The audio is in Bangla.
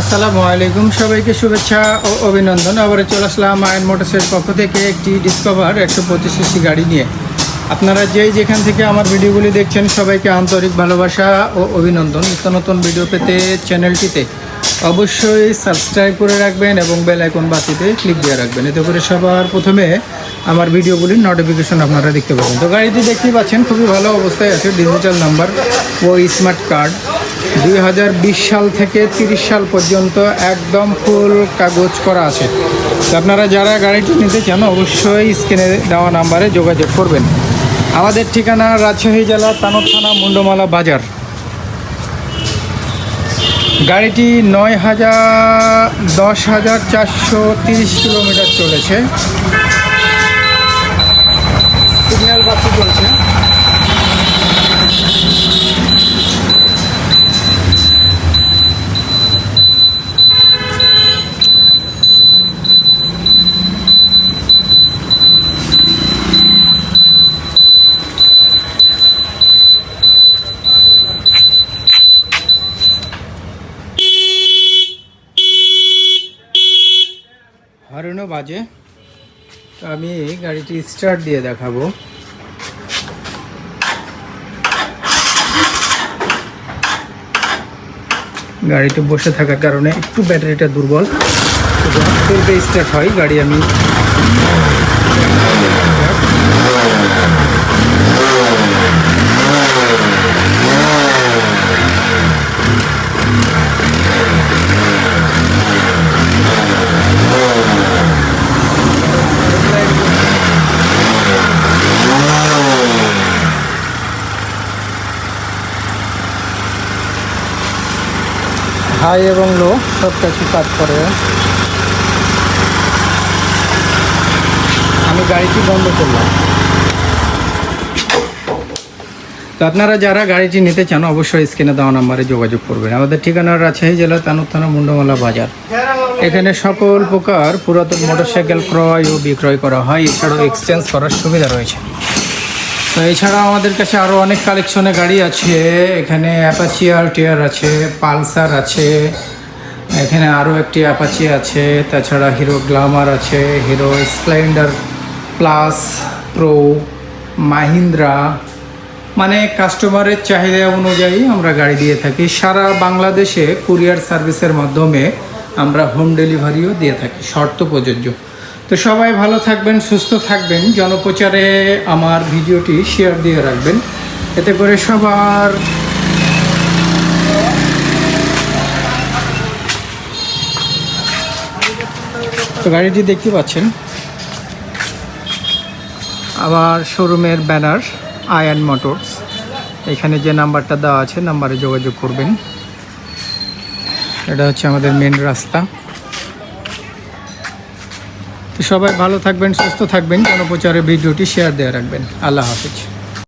আসসালামু আলাইকুম সবাইকে শুভেচ্ছা ও অভিনন্দন। আবারও চলে আসলাম আয়ন মোটরসের পক্ষ থেকে একটি ডিসকভার একশো পঁচিশ সিসি গাড়ি নিয়ে। আপনারা যেই যেখান থেকে আমার ভিডিওগুলি দেখছেন, সবাইকে আন্তরিক ভালোবাসা ও অভিনন্দন। নিত্য নতুন ভিডিও পেতে চ্যানেলটিতে অবশ্যই সাবস্ক্রাইব করে রাখবেন এবং বেল আইকন বাতিতে ক্লিক দিয়ে রাখবেন। এতে করে সবার প্রথমে আমার ভিডিওগুলির নোটিফিকেশন আপনারা দেখতে পাবেন। তো গাড়িটি দেখতেই পাচ্ছেন, খুবই ভালো অবস্থায় আছে। ডিজিটাল নাম্বার ও স্মার্ট কার্ড দুই হাজার বিশ সাল থেকে তিরিশ সাল পর্যন্ত একদম ফুল কাগজ করা আছে। তো আপনারা যারা গাড়িটি নিতে চান, অবশ্যই স্ক্রিনে দেওয়া নাম্বারে যোগাযোগ করবেন। আমাদের ঠিকানা রাজশাহী জেলা তানব থানা, মুন্ডমালা বাজার। গাড়িটি নয় হাজার দশ হাজার চারশো তিরিশ কিলোমিটার চলেছে। হরেনও বাজে। তো আমি গাড়িটি স্টার্ট দিয়ে দেখাবো। গাড়িতে বসে থাকার কারণে একটু ব্যাটারিটা দুর্বল। স্টার্ট হয়, গাড়ি আমি হাই এবং লো, সব কিছু কাজ করে। আমি গাড়িটি বন্ধ করলাম। তো আপনারা যারা গাড়িটি নিতে চান, অবশ্যই স্ক্রিনে দেওয়া নাম্বারে যোগাযোগ করবেন। আমাদের ঠিকানা রাজশাহী জেলা তানুর থানা মুন্ডমালা বাজার। এখানে সকল প্রকার পুরাতন মোটরসাইকেল ক্রয় ও বিক্রয় করা হয়। এছাড়াও এক্সচেঞ্জ করার সুবিধা রয়েছে। তো এছাড়া আমাদের কাছে আরও অনেক কালেকশনে গাড়ি আছে। এখানে অ্যাপাচি আর টিয়ার আছে পালসার আছে, এখানে আরও একটি অ্যাপাচি আছে, তাছাড়া হিরো গ্লামার আছে Hero Splendor Plus Pro Mahindra মানে কাস্টমারের চাহিদা অনুযায়ী আমরা গাড়ি দিয়ে থাকি। সারা বাংলাদেশে কুরিয়ার সার্ভিসের মাধ্যমে আমরা হোম ডেলিভারিও দিয়ে থাকি, শর্ত প্রযোজ্য। তো সবাই ভালো থাকবেন, সুস্থ থাকবেন। জনপ্রচারে আমার ভিডিওটি শেয়ার দিয়ে রাখবেন। এতে করে সবার তো গাড়িটি দেখতে পাচ্ছেন? আবার শোরুমের ব্যানার, আয়ান মোটরস। এখানে যে নাম্বারটা দেওয়া আছে, নাম্বারে যোগাযোগ করবেন। এটা হচ্ছে আমাদের মেন রাস্তা। তো সবাই ভালো থাকবেন সুস্থ থাকবেন। জনপ্রচারের ভিডিওটি শেয়ার দেওয়া রাখবেন। আল্লাহ হাফিজ।